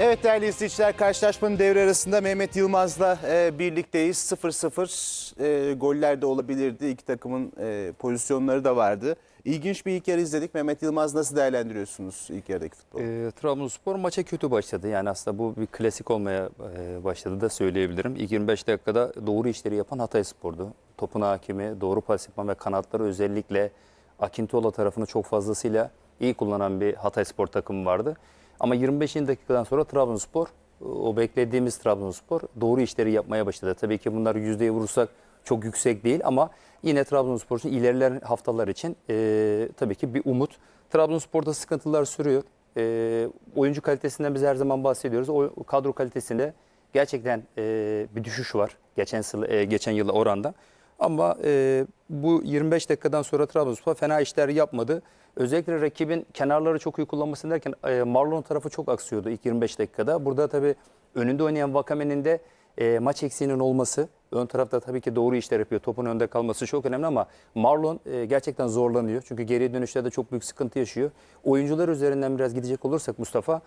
Evet değerli izleyiciler karşılaşmanın devre arasında Mehmet Yılmaz'la e, birlikteyiz. 0-0 e, goller de olabilirdi. İki takımın e, pozisyonları da vardı. İlginç bir ilk yarı izledik. Mehmet Yılmaz nasıl değerlendiriyorsunuz ilk yarıdaki futbolu? E, Trabzonspor maça kötü başladı. Yani aslında bu bir klasik olmaya e, başladı da söyleyebilirim. İlk 25 dakikada doğru işleri yapan Hatayspor'du. Topun hakimi, doğru pas yapan ve kanatları özellikle Akintola tarafını çok fazlasıyla iyi kullanan bir Hatayspor takımı vardı. Ama 25. dakikadan sonra Trabzonspor, o beklediğimiz Trabzonspor doğru işleri yapmaya başladı. Tabii ki bunlar yüzdeye vurursak çok yüksek değil ama yine Trabzonspor için ilerleyen haftalar için e, tabii ki bir umut. Trabzonspor'da sıkıntılar sürüyor. E, oyuncu kalitesinden biz her zaman bahsediyoruz. O kadro kalitesinde gerçekten e, bir düşüş var geçen e, geçen yıla oranda. Ama e, bu 25 dakikadan sonra Trabzonspor fena işler yapmadı. Özellikle rakibin kenarları çok iyi kullanması derken e, Marlon tarafı çok aksıyordu ilk 25 dakikada. Burada tabii önünde oynayan Vakame'nin de e, maç eksiğinin olması, ön tarafta tabii ki doğru işler yapıyor. Topun önde kalması çok önemli ama Marlon e, gerçekten zorlanıyor. Çünkü geri dönüşlerde çok büyük sıkıntı yaşıyor. Oyuncular üzerinden biraz gidecek olursak Mustafa,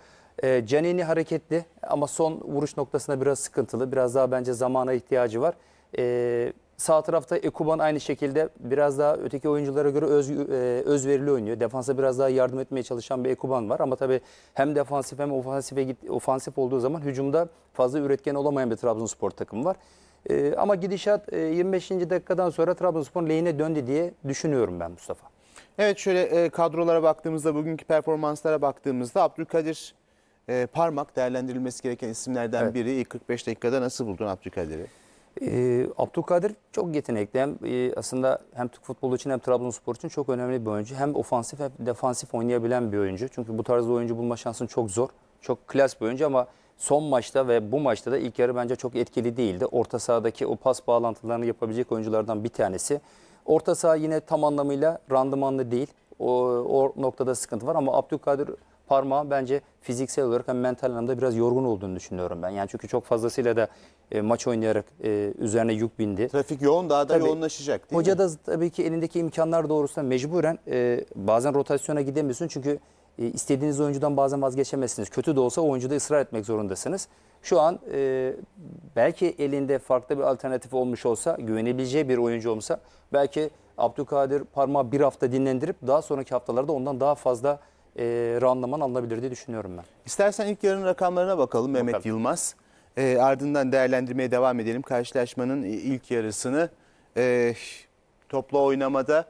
e, Canini hareketli ama son vuruş noktasında biraz sıkıntılı. Biraz daha bence zamana ihtiyacı var. E, sağ tarafta Ekuban aynı şekilde biraz daha öteki oyunculara göre öz, e, özverili oynuyor. Defansa biraz daha yardım etmeye çalışan bir Ekuban var ama tabii hem defansif hem ofansife git, ofansif olduğu zaman hücumda fazla üretken olamayan bir Trabzonspor takımı var. E, ama gidişat e, 25. dakikadan sonra Trabzonspor lehine döndü diye düşünüyorum ben Mustafa. Evet şöyle e, kadrolara baktığımızda, bugünkü performanslara baktığımızda Abdülkadir e, Parmak değerlendirilmesi gereken isimlerden Evet. biri. İlk 45 dakikada nasıl buldun Abdülkadir'i? Ee, Abdülkadir çok yetenekli. Hem e, aslında hem Türk futbolu için hem Trabzonspor için çok önemli bir oyuncu. Hem ofansif hem defansif oynayabilen bir oyuncu. Çünkü bu tarz oyuncu bulma şansın çok zor. Çok klas bir oyuncu ama son maçta ve bu maçta da ilk yarı bence çok etkili değildi. Orta sahadaki o pas bağlantılarını yapabilecek oyunculardan bir tanesi. Orta saha yine tam anlamıyla randımanlı değil. O, o noktada sıkıntı var ama Abdülkadir parmağı bence fiziksel olarak hem mental anlamda biraz yorgun olduğunu düşünüyorum ben. Yani çünkü çok fazlasıyla da e, maç oynayarak e, üzerine yük bindi. Trafik yoğun daha da Tabii. yoğunlaşacak değil Hoca mi? da tabii ki elindeki imkanlar doğrultusunda mecburen e, bazen rotasyona gidemiyorsun çünkü e, istediğiniz oyuncudan bazen vazgeçemezsiniz. Kötü de olsa oyuncuda ısrar etmek zorundasınız. Şu an e, belki elinde farklı bir alternatif olmuş olsa, güvenebileceği bir oyuncu olsa belki Abdülkadir parmağı bir hafta dinlendirip daha sonraki haftalarda ondan daha fazla e, randıman alınabilir diye düşünüyorum ben. İstersen ilk yarının rakamlarına bakalım Mehmet Bakalım. Yılmaz. E, ardından değerlendirmeye devam edelim. Karşılaşmanın ilk yarısını e, toplu oynamada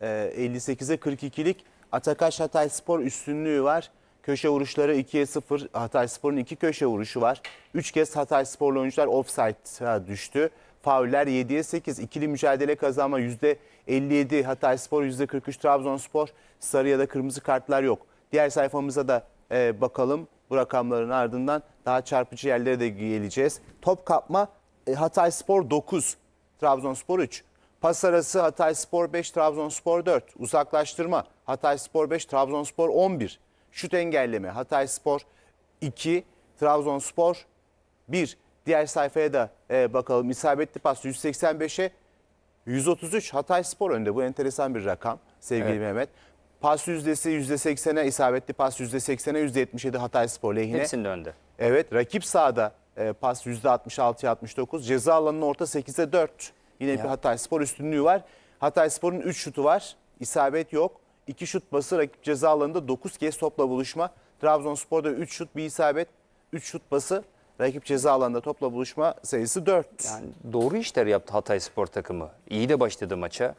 e, 58'e 42'lik Atakaş Hatay Spor üstünlüğü var. Köşe vuruşları 2'ye 0. Hatay Spor'un 2 köşe vuruşu var. 3 kez Hatay Sporlu oyuncular offside'a düştü. Fauller 7'ye 8. İkili mücadele kazanma %57 Hatay Spor, %43 Trabzonspor. Sarı ya da kırmızı kartlar yok. Diğer sayfamıza da e, bakalım. Bu rakamların ardından daha çarpıcı yerlere de geleceğiz. Top kapma e, Hatay Spor 9, Trabzonspor 3. Pas arası Hatay Spor 5, Trabzonspor 4. Uzaklaştırma Hatay Spor 5, Trabzonspor 11. Şut engelleme Hatay Spor 2, Trabzonspor 1. Diğer sayfaya da e, bakalım. İsabetli pas 185'e 133 Hatay Spor önde. Bu enteresan bir rakam sevgili Evet. Mehmet. Pas yüzdesi %80'e, isabetli pas %80'e, %77 Hatay Spor lehine. Hepsinde önde. Evet rakip sahada e, pas %66'ya 69. Ceza alanının orta 8'e 4. Yine bir Ya. Hatay Spor üstünlüğü var. Hatay Spor'un 3 şutu var. İsabet yok. 2 şut bası rakip ceza alanında 9 kez topla buluşma. Trabzonspor'da 3 şut bir isabet. 3 şut bası rakip ceza alanında topla buluşma sayısı 4. Yani doğru işler yaptı Hatay Spor takımı. İyi de başladı maça.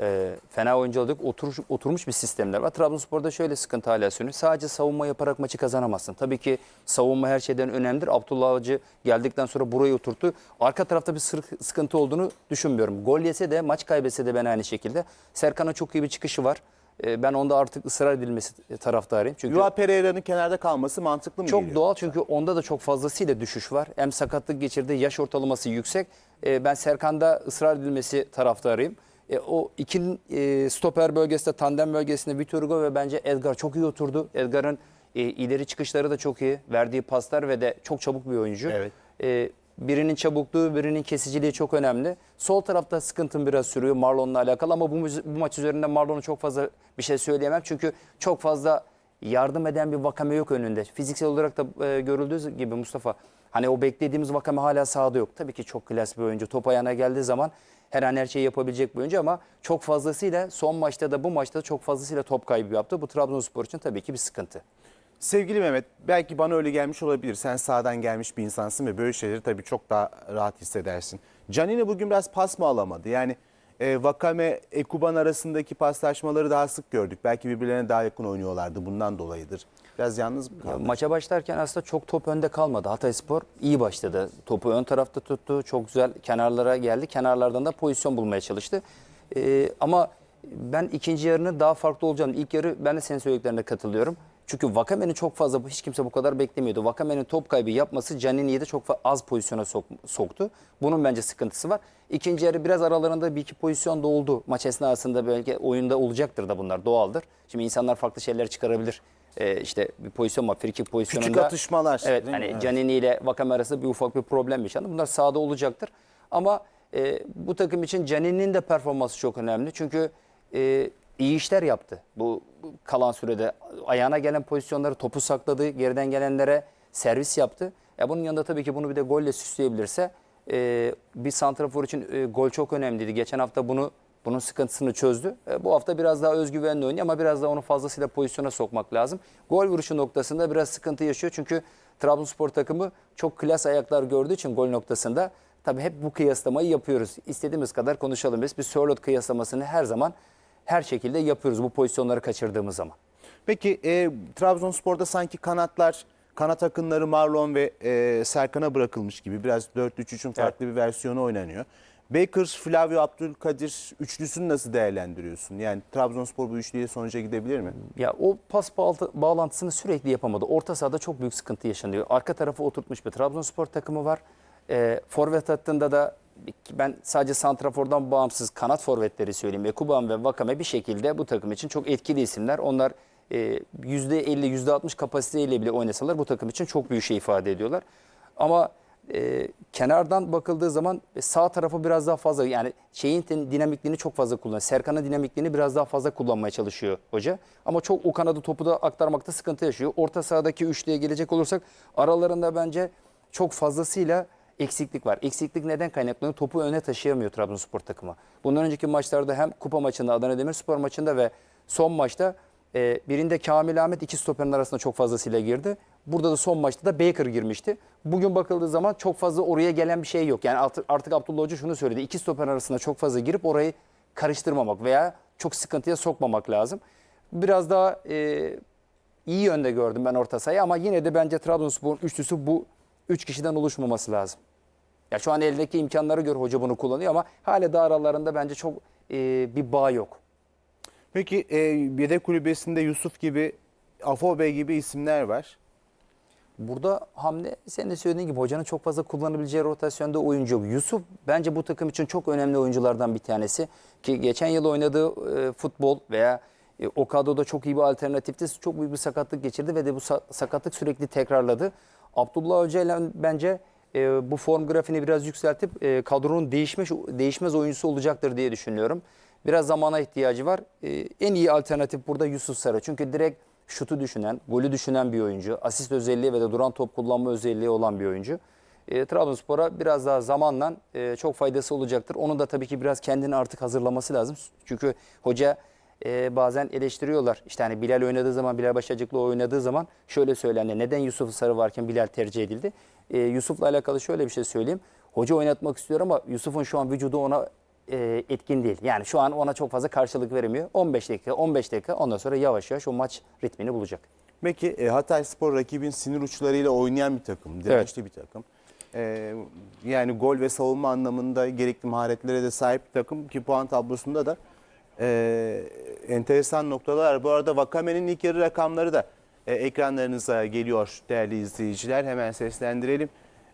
Ee, fena oyuncu aldık. Oturmuş, oturmuş bir sistemler var. Trabzonspor'da şöyle sıkıntı hala sürüyor. Sadece savunma yaparak maçı kazanamazsın. Tabii ki savunma her şeyden önemlidir. Abdullah Avcı geldikten sonra burayı oturttu. Arka tarafta bir sıkıntı olduğunu düşünmüyorum. Gol yese de maç kaybetse de ben aynı şekilde. Serkan'a çok iyi bir çıkışı var. Ee, ben onda artık ısrar edilmesi taraftarıyım. Çünkü Yuva Pereira'nın kenarda kalması mantıklı mı çok geliyor? doğal çünkü onda da çok fazlasıyla düşüş var. Hem sakatlık geçirdi, yaş ortalaması yüksek. Ee, ben Serkan'da ısrar edilmesi taraftarıyım. E, o iki e, stoper bölgesinde, tandem bölgesinde Vitor Hugo ve bence Edgar çok iyi oturdu. Edgar'ın e, ileri çıkışları da çok iyi. Verdiği paslar ve de çok çabuk bir oyuncu. Evet. E, birinin çabukluğu, birinin kesiciliği çok önemli. Sol tarafta sıkıntım biraz sürüyor Marlon'la alakalı ama bu, bu maç üzerinde Marlon'a çok fazla bir şey söyleyemem. Çünkü çok fazla yardım eden bir Vakame yok önünde. Fiziksel olarak da e, görüldüğü gibi Mustafa hani o beklediğimiz Vakame hala sahada yok. Tabii ki çok klas bir oyuncu. Top ayağına geldiği zaman her an her şeyi yapabilecek bir oyuncu ama çok fazlasıyla son maçta da bu maçta da çok fazlasıyla top kaybı yaptı. Bu Trabzonspor için tabii ki bir sıkıntı. Sevgili Mehmet, belki bana öyle gelmiş olabilir. Sen sağdan gelmiş bir insansın ve böyle şeyleri tabii çok daha rahat hissedersin. Canini bugün biraz pas mı alamadı? Yani e, Vakame, Ekuban arasındaki paslaşmaları daha sık gördük. Belki birbirlerine daha yakın oynuyorlardı. Bundan dolayıdır. Biraz yalnız mı kaldı? maça başlarken aslında çok top önde kalmadı. Hatayspor iyi başladı. Topu ön tarafta tuttu. Çok güzel kenarlara geldi. Kenarlardan da pozisyon bulmaya çalıştı. Ee, ama ben ikinci yarının daha farklı olacağını, ilk yarı ben de senin söylediklerine katılıyorum. Çünkü Vakame'nin çok fazla, hiç kimse bu kadar beklemiyordu. Vakame'nin top kaybı yapması Canini'yi de çok az pozisyona sok- soktu. Bunun bence sıkıntısı var. İkinci yarı biraz aralarında bir iki pozisyon da oldu. Maç esnasında belki oyunda olacaktır da bunlar doğaldır. Şimdi insanlar farklı şeyler çıkarabilir. Ee, işte bir pozisyon var, frikik pozisyonunda. atışmalar, Evet, hani Evet. Canini ile Vakame arasında bir ufak bir problem yaşandı. Bunlar sahada olacaktır. Ama e, bu takım için Canini'nin de performansı çok önemli. Çünkü e, iyi işler yaptı. Bu, bu kalan sürede ayağına gelen pozisyonları topu sakladı. Geriden gelenlere servis yaptı. Ya bunun yanında tabii ki bunu bir de golle süsleyebilirse e, bir santrafor için e, gol çok önemliydi. Geçen hafta bunu bunun sıkıntısını çözdü. E, bu hafta biraz daha özgüvenli oynuyor ama biraz daha onu fazlasıyla pozisyona sokmak lazım. Gol vuruşu noktasında biraz sıkıntı yaşıyor. Çünkü Trabzonspor takımı çok klas ayaklar gördüğü için gol noktasında tabii hep bu kıyaslamayı yapıyoruz. İstediğimiz kadar konuşalım biz. Biz Sörlot kıyaslamasını her zaman her şekilde yapıyoruz bu pozisyonları kaçırdığımız zaman. Peki e, Trabzonspor'da sanki kanatlar, kanat akınları Marlon ve e, Serkan'a bırakılmış gibi. Biraz 4-3-3'ün farklı bir versiyonu oynanıyor. Bakers, Flavio, Abdülkadir üçlüsünü nasıl değerlendiriyorsun? Yani Trabzonspor bu üçlüyle sonuca gidebilir mi? Ya o pas bağlantı- bağlantısını sürekli yapamadı. Orta sahada çok büyük sıkıntı yaşanıyor. Arka tarafı oturtmuş bir Trabzonspor takımı var. Ee, forvet hattında da ben sadece santrafordan bağımsız kanat forvetleri söyleyeyim. Ekuban ve Vakame bir şekilde bu takım için çok etkili isimler. Onlar e, %50, %60 kapasiteyle bile oynasalar bu takım için çok büyük şey ifade ediyorlar. Ama e, kenardan bakıldığı zaman sağ tarafı biraz daha fazla yani şeyin din- dinamikliğini çok fazla kullanıyor. Serkan'ın dinamikliğini biraz daha fazla kullanmaya çalışıyor hoca. Ama çok o kanadı topu da aktarmakta sıkıntı yaşıyor. Orta sahadaki üçlüye gelecek olursak aralarında bence çok fazlasıyla eksiklik var. Eksiklik neden kaynaklanıyor? Topu öne taşıyamıyor Trabzonspor takımı. Bundan önceki maçlarda hem kupa maçında Adana Demirspor maçında ve son maçta e, birinde Kamil Ahmet iki stoperin arasında çok fazlasıyla girdi. Burada da son maçta da Baker girmişti. Bugün bakıldığı zaman çok fazla oraya gelen bir şey yok. Yani artık, artık Abdullah Hoca şunu söyledi. İki stoper arasında çok fazla girip orayı karıştırmamak veya çok sıkıntıya sokmamak lazım. Biraz daha e, iyi yönde gördüm ben orta sahayı ama yine de bence Trabzonspor'un üçlüsü bu üç kişiden oluşmaması lazım. Ya şu an eldeki imkanlara göre hoca bunu kullanıyor ama hala da aralarında bence çok e, bir bağ yok. Peki e, yedek kulübesinde Yusuf gibi, Afobe gibi isimler var. Burada hamle senin de söylediğin gibi hocanın çok fazla kullanabileceği rotasyonda oyuncu. Yusuf bence bu takım için çok önemli oyunculardan bir tanesi. Ki geçen yıl oynadığı e, futbol veya e, o kadroda çok iyi bir alternatifti. Çok büyük bir sakatlık geçirdi ve de bu sa- sakatlık sürekli tekrarladı. Abdullah Hoca ile bence e, bu form grafiğini biraz yükseltip e, kadronun değişmez, değişmez oyuncusu olacaktır diye düşünüyorum. Biraz zamana ihtiyacı var. E, en iyi alternatif burada Yusuf Sarı. Çünkü direkt şutu düşünen, golü düşünen bir oyuncu. Asist özelliği ve de duran top kullanma özelliği olan bir oyuncu. E, Trabzonspor'a biraz daha zamanla e, çok faydası olacaktır. Onu da tabii ki biraz kendini artık hazırlaması lazım. Çünkü hoca e, bazen eleştiriyorlar. İşte hani Bilal oynadığı zaman, Bilal Başacıklı oynadığı zaman şöyle söylendi. Neden Yusuf Sarı varken Bilal tercih edildi? E, Yusuf'la alakalı şöyle bir şey söyleyeyim. Hoca oynatmak istiyor ama Yusuf'un şu an vücudu ona e, etkin değil. Yani şu an ona çok fazla karşılık veremiyor. 15 dakika, 15 dakika ondan sonra yavaş yavaş o maç ritmini bulacak. Peki e, Hatay Spor rakibin sinir uçlarıyla oynayan bir takım, dirençli bir takım. E, yani gol ve savunma anlamında gerekli maharetlere de sahip bir takım ki puan tablosunda da e, enteresan noktalar. Bu arada Vakame'nin ilk yarı rakamları da e, ekranlarınıza geliyor değerli izleyiciler. Hemen seslendirelim.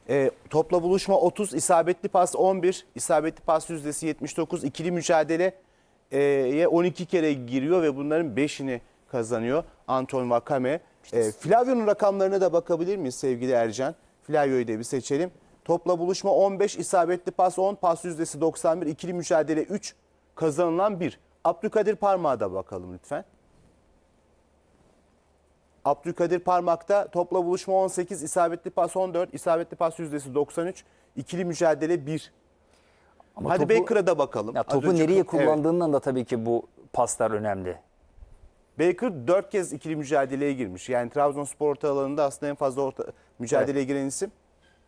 E, topla buluşma 30, isabetli pas 11, isabetli pas yüzdesi 79, ikili mücadele e, 12 kere giriyor ve bunların 5'ini kazanıyor Anton Vakame. E, Flavio'nun rakamlarına da bakabilir miyiz sevgili Ercan? Flavio'yu da bir seçelim. Topla buluşma 15, isabetli pas 10, pas yüzdesi 91, ikili mücadele 3, kazanılan 1. Abdülkadir Parmağa da bakalım lütfen. Abdülkadir Parmak'ta topla buluşma 18, isabetli pas 14, isabetli pas yüzdesi 93, ikili mücadele 1. Ama Hadi topu- Baker'a da bakalım. Ya topu nereye Evet. kullandığından da tabii ki bu paslar önemli. Baker 4 kez ikili mücadeleye girmiş. Yani Trabzonspor orta alanında aslında en fazla orta mücadeleye giren isim.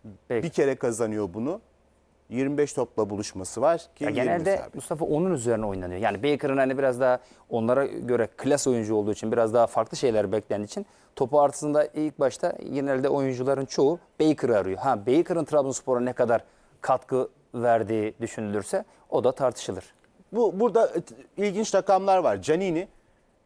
Baker. Bir kere kazanıyor bunu. 25 topla buluşması var ki Ya 20 genelde. Mustafa onun üzerine oynanıyor. Yani Baker'ın hani biraz daha onlara göre klas oyuncu olduğu için biraz daha farklı şeyler beklendiği için topu artısında ilk başta genelde oyuncuların çoğu Baker'ı arıyor. Ha Baker'ın Trabzonspor'a ne kadar katkı verdiği düşünülürse o da tartışılır. Bu burada ilginç rakamlar var. Canini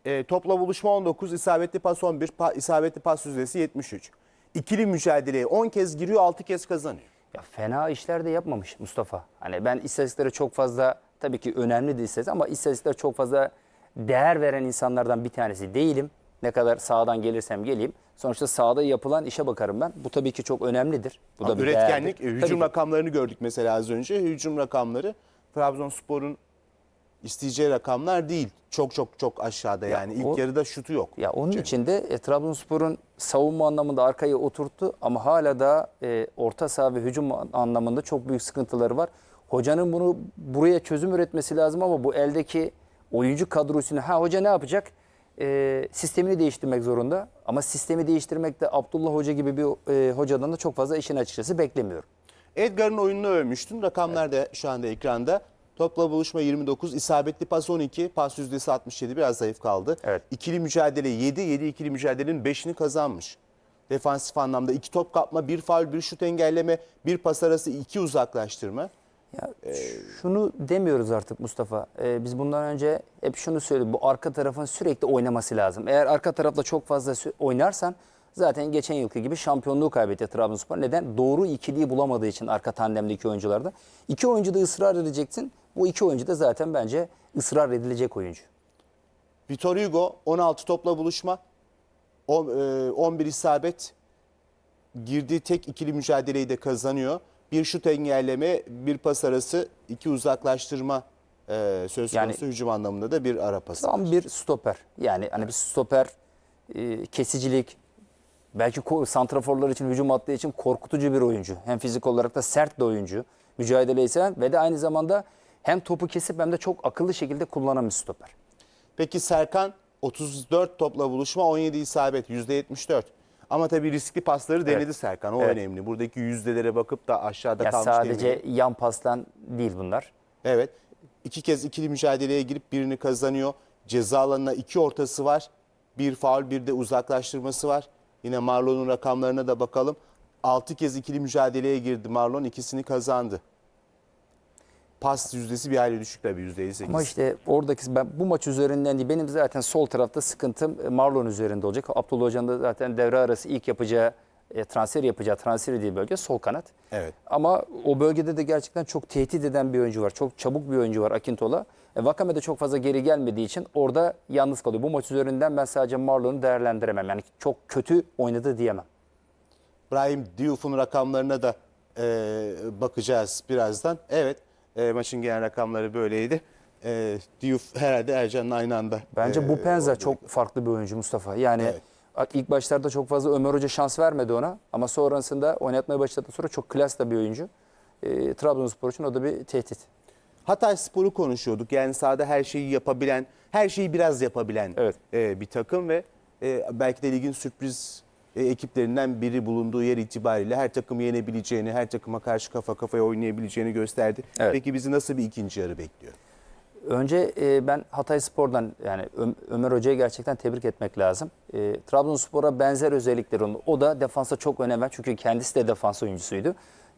e, topla buluşma 19, isabetli pas 11, pa, isabetli pas yüzdesi 73. İkili mücadeleye 10 kez giriyor, 6 kez kazanıyor. Ya fena işler de yapmamış Mustafa. Hani ben istatistiklere çok fazla tabii ki önemli de istatistik ama istatistiklere çok fazla değer veren insanlardan bir tanesi değilim. Ne kadar sağdan gelirsem geleyim. Sonuçta sahada yapılan işe bakarım ben. Bu tabii ki çok önemlidir. Bu da bir Üretkenlik, e, değerdir. hücum Tabii ki. rakamlarını gördük mesela az önce. Hücum rakamları Trabzonspor'un isteyeceği rakamlar değil. Çok çok çok aşağıda yani. İlk o- yarıda şutu yok. Ya onun Cem. için de e, Trabzonspor'un savunma anlamında arkaya oturttu ama hala da e, orta saha ve hücum anlamında çok büyük sıkıntıları var. Hocanın bunu buraya çözüm üretmesi lazım ama bu eldeki oyuncu kadrosunu ha hoca ne yapacak? E, sistemini değiştirmek zorunda ama sistemi değiştirmekte Abdullah Hoca gibi bir e, hocadan da çok fazla işin açıkçası beklemiyorum. Edgar'ın oyununu övmüştün. Rakamlar da şu anda ekranda. Topla buluşma 29, isabetli pas 12, pas yüzdesi 67 biraz zayıf kaldı. Evet. İkili mücadele 7, 7 ikili mücadelenin 5'ini kazanmış. Defansif anlamda 2 top kapma, 1 faul, 1 şut engelleme, 1 pas arası, 2 uzaklaştırma. Ya şunu demiyoruz artık Mustafa. Ee, biz bundan önce hep şunu söyledik. Bu arka tarafın sürekli oynaması lazım. Eğer arka tarafta çok fazla oynarsan zaten geçen yılki gibi şampiyonluğu kaybetti Trabzonspor. Neden? Doğru ikiliyi bulamadığı için arka tandemdeki oyuncularda. İki oyuncu da ısrar edeceksin. Bu iki oyuncu da zaten bence ısrar edilecek oyuncu. Vitor Hugo 16 topla buluşma, on- e, 11 isabet, girdiği tek ikili mücadeleyi de kazanıyor. Bir şut engelleme, bir pas arası, iki uzaklaştırma e, söz Yani- konusu hücum anlamında da bir ara pası. Tam bir stoper. Yani hani bir stoper e, kesicilik belki santraforlar için hücum attığı için korkutucu bir oyuncu. Hem fizik olarak da sert bir oyuncu. Mücadeleyi seven ve de aynı zamanda hem topu kesip hem de çok akıllı şekilde kullanan bir stoper. Peki Serkan 34 topla buluşma 17 isabet %74. Ama tabii riskli pasları denedi Evet. Serkan o Evet. önemli. Buradaki yüzdelere bakıp da aşağıda Ya kalmış sadece demeyelim. yan pastan değil bunlar. Evet. İki kez ikili mücadeleye girip birini kazanıyor. Ceza alanına iki ortası var. Bir faul bir de uzaklaştırması var. Yine Marlon'un rakamlarına da bakalım. 6 kez ikili mücadeleye girdi Marlon ikisini kazandı. Pas yüzdesi bir hayli düşük tabii %58. Ama işte oradaki ben bu maç üzerinden değil benim zaten sol tarafta sıkıntım e, Marlon üzerinde olacak. Abdullah Hoca'nın da zaten devre arası ilk yapacağı e, transfer yapacağı transfer edildiği bölge sol kanat. Evet. Ama o bölgede de gerçekten çok tehdit eden bir oyuncu var. Çok çabuk bir oyuncu var Akintola. E, Vakame de çok fazla geri gelmediği için orada yalnız kalıyor. Bu maç üzerinden ben sadece Marlon'u değerlendiremem. Yani çok kötü oynadı diyemem. Brahim Diouf'un rakamlarına da e, bakacağız birazdan. Evet e, maçın genel rakamları böyleydi. E, Diouf herhalde Ercan'la aynı anda. Bence e, bu Penza çok farklı bir oyuncu Mustafa. Yani Evet. ilk başlarda çok fazla Ömer Hoca şans vermedi ona. Ama sonrasında oynatmaya başladıktan sonra çok klas da bir oyuncu. E, Trabzonspor için o da bir tehdit. Hatay Spor'u konuşuyorduk. Yani sahada her şeyi yapabilen, her şeyi biraz yapabilen Evet. e, bir takım ve e, belki de ligin sürpriz e, ekiplerinden biri bulunduğu yer itibariyle her takımı yenebileceğini, her takıma karşı kafa kafaya oynayabileceğini gösterdi. Evet. Peki bizi nasıl bir ikinci yarı bekliyor? Önce e, ben Hatay Spor'dan yani Ö- Ömer Hoca'yı gerçekten tebrik etmek lazım. E, Trabzonspor'a benzer özellikleri onun. O da defansa çok önem ver çünkü kendisi de defans oyuncusuydu.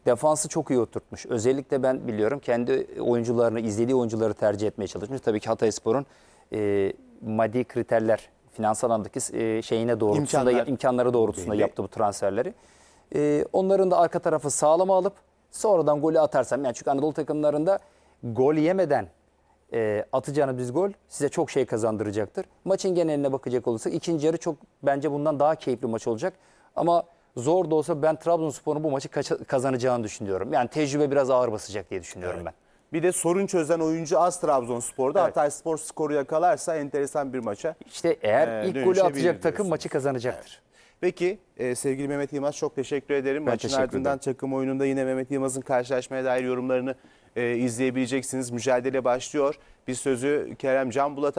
Defansı çok iyi oturtmuş. Özellikle ben biliyorum kendi oyuncularını, izlediği oyuncuları tercih etmeye çalışmış. Tabii ki Hatay Spor'un e, maddi kriterler, finansal alandaki e, şeyine doğrultusunda, İmkanlar. imkanları doğrultusunda Belli. yaptı bu transferleri. E, onların da arka tarafı sağlama alıp sonradan golü atarsam yani çünkü Anadolu takımlarında gol yemeden e, atacağınız biz gol size çok şey kazandıracaktır. Maçın geneline bakacak olursak ikinci yarı çok bence bundan daha keyifli maç olacak. Ama zor da olsa ben Trabzonspor'un bu maçı kazanacağını düşünüyorum. Yani tecrübe biraz ağır basacak diye düşünüyorum ben. Bir de sorun çözen oyuncu az Trabzonspor'da. Evet. Hatayspor skoru yakalarsa enteresan bir maça. İşte eğer Ee, ilk golü atacak takım maçı kazanacaktır. Peki e, sevgili Mehmet Yılmaz çok teşekkür ederim. Ben Maçın teşekkür ardından takım oyununda yine Mehmet Yılmaz'ın karşılaşmaya dair yorumlarını e, izleyebileceksiniz. Mücadele başlıyor. Bir sözü Kerem Can Bulat'a